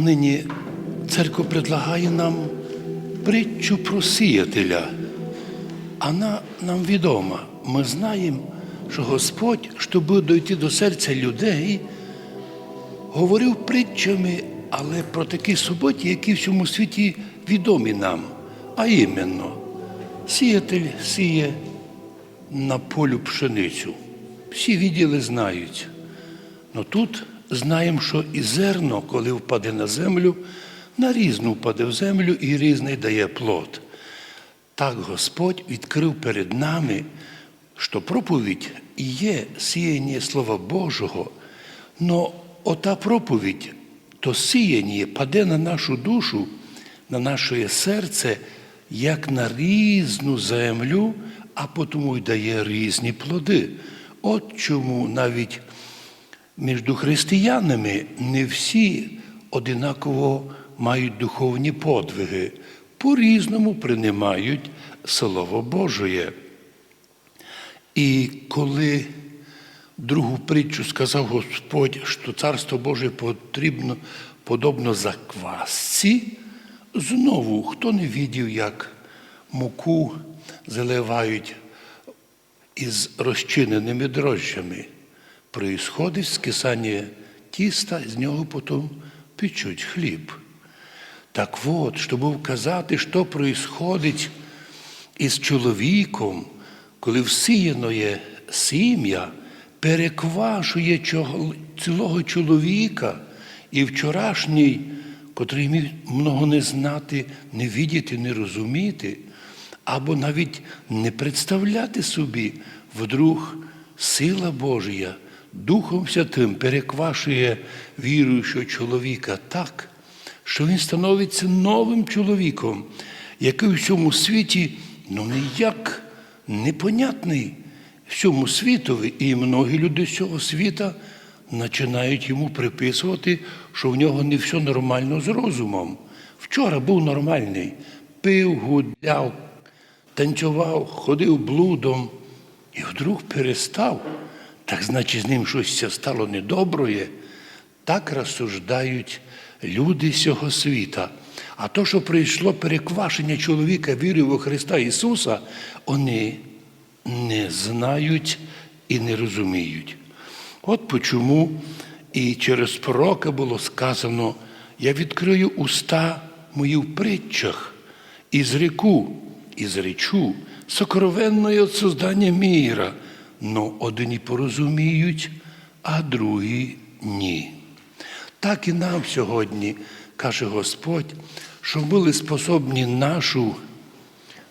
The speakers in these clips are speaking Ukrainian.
нині церква предлагає нам притчу про сіятеля. Вона нам відома. Ми знаємо, що Господь, щоб дойти до серця людей, говорив притчами, але про такі суботі, які в цьому світі відомі нам. А іменно, сіятель сіє на полю пшеницю. Всі відділи знають. Ну тут знаємо, що і зерно, коли впаде на землю, на різну впаде в землю і різний дає плод. Так Господь відкрив перед нами, що проповідь є сіяння Слова Божого, но ота проповідь, то сіяння паде на нашу душу, на наше серце, як на різну землю, а потому й дає різні плоди. От чому навіть між християнами не всі одинаково мають духовні подвиги, по-різному приймають Слово Божоє. І коли другу притчу сказав Господь, що Царство Боже потрібно подобно заквасці, знову хто не відів, як муку заливають із розчиненими дрожжами, происходить скисання тіста, з нього потім печуть хліб. Так от, щоб вказати, що происходить із чоловіком, коли всіяноє сім'я переквашує цілого чоловіка, і вчорашній, котрий міг много не знати, не відіти, не розуміти, або навіть не представляти собі, вдруг сила Божія Духом Святим переквашує віруючого чоловіка так, що він становиться новим чоловіком, який в цьому світі ну ніяк непонятний всьому світові, і многі люди з цього світа починають йому приписувати, що в нього не все нормально з розумом. Вчора був нормальний, пив, гуляв, танцював, ходив блудом і вдруг перестав. Так значить, з ним щось стало недоброє. Так розсуждають люди цього світа. А то, що прийшло переквашення чоловіка вірою у Христа Ісуса, вони не знають і не розуміють. От почому і через пророка було сказано: я відкрию уста мої в притчах, і зреку, і зречу сокровенної от создання міра, но одні порозуміють, а другі ні. Так і нам сьогодні каже Господь, щоб були способні нашу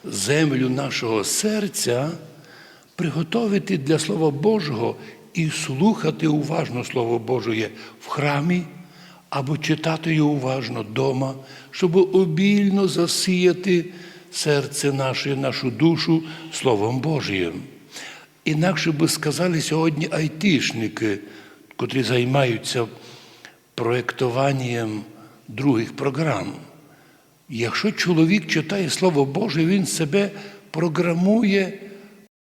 землю нашого серця приготовити для Слова Божого і слухати уважно Слово Божє в храмі або читати його уважно вдома, щоб обільно засіяти серце наше, нашу душу Словом Божим. Інакше би сказали сьогодні айтішники, котрі займаються проєктуванням других програм. Якщо чоловік читає Слово Боже, він себе програмує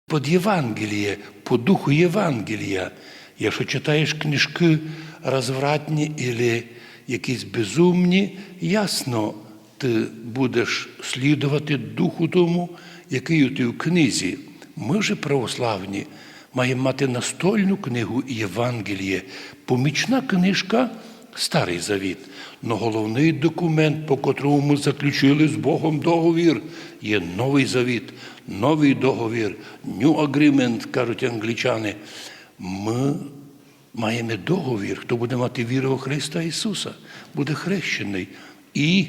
під Євангеліє, по духу Євангелія. Якщо читаєш книжки розвратні або якісь безумні, ясно, ти будеш слідувати духу тому, який ти в книзі. Ми же православні маємо мати настольну книгу Євангеліє, помічна книжка Старий Завіт. Но головний документ, по котрому ми заключили з Богом договір, є новий завіт, новий договір, New Agreement, кажуть англічани. Ми маємо договір, хто буде мати віру у Христа Ісуса, буде хрещений. І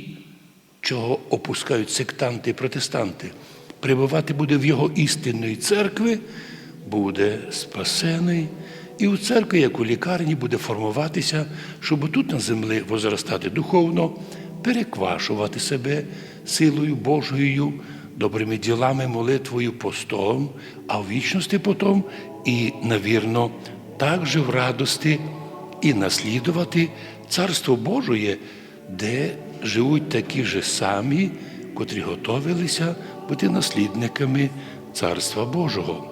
чого опускають сектанти і протестанти, прибувати буде в його істинної церкви, буде спасений. І у церкві, як у лікарні, буде формуватися, щоб тут на землі возростати духовно, переквашувати себе силою Божою, добрими ділами, молитвою, постом, а в вічності потом і, навірно, також в радості і наслідувати Царство Божоє, де живуть такі ж самі, котрі готовилися бути наслідниками Царства Божого.